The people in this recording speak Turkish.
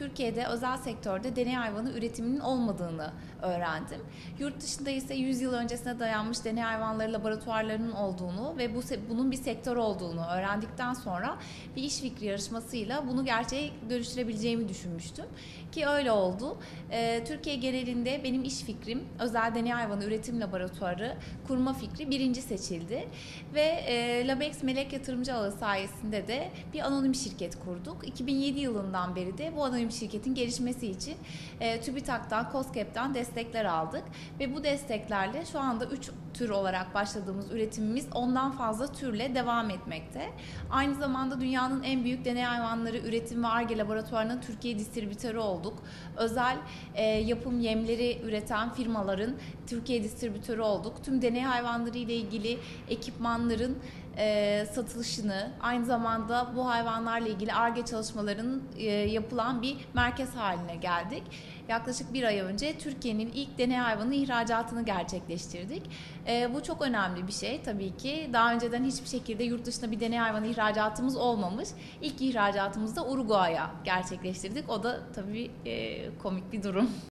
Türkiye'de özel sektörde deney hayvanı üretiminin olmadığını öğrendim. Yurt dışında ise 100 yıl öncesine dayanmış deney hayvanları laboratuvarlarının olduğunu ve bu bunun bir sektör olduğunu öğrendikten sonra bir iş fikri yarışmasıyla bunu gerçeğe dönüştürebileceğimi düşünmüştüm. Ki öyle oldu. Ee, Türkiye genelinde benim iş fikrim özel deney hayvanı üretim laboratuvarı kurma fikri birinci seçildi. Ve e, Labex Melek Yatırımcı Ağı sayesinde de bir anonim şirket kurduk. 2007 yılından beri de bu anonim şirketin gelişmesi için e, TÜBİTAK'tan, COSGAP'tan destekler aldık. Ve bu desteklerle şu anda 3 tür olarak başladığımız üretimimiz ondan fazla türle devam etmekte. Aynı zamanda dünyanın en büyük deney hayvanları üretim ve ARGE laboratuvarının Türkiye distribütörü olduk. Özel e, yapım yemleri üreten firmaların Türkiye distribütörü olduk. Tüm deney hayvanları ile ilgili ekipmanların e, satılışını, aynı zamanda bu hayvanlarla ilgili ARGE çalışmalarının e, yapılan bir merkez haline geldik. Yaklaşık bir ay önce Türkiye'nin ilk deney hayvanı ihracatını gerçekleştirdik. E, bu çok önemli bir şey tabii ki. Daha önceden hiçbir şekilde yurt dışında bir deney hayvanı ihracatımız olmamış. İlk ihracatımızı da Uruguay'a gerçekleştirdik. O da tabii e, komik bir durum.